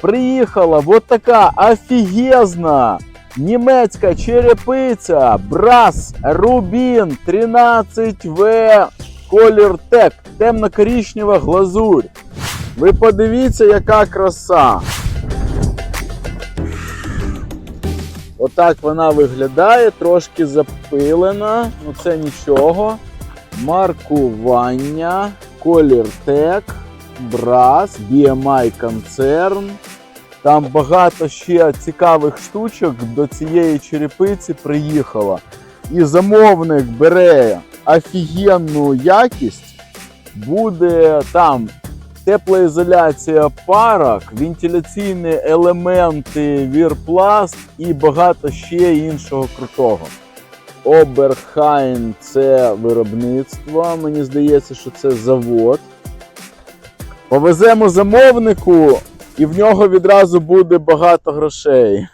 приїхала вот така офігезна німецька черепиця Брас Рубін 13В колір Тек, темно-коричнева глазурь. Ви подивіться, яка краса. Отак вона виглядає, трошки запилена, ну це нічого. Маркування, колір Тек, Брас, BMI концерн. Там багато ще цікавих штучок до цієї черепиці приїхало. І замовник бере офігенну якість, буде там теплоізоляція парок, вентиляційні елементи Вірпласт і багато ще іншого крутого. Оберхайн це виробництво. Мені здається, що це завод. Повеземо замовнику, і в нього відразу буде багато грошей.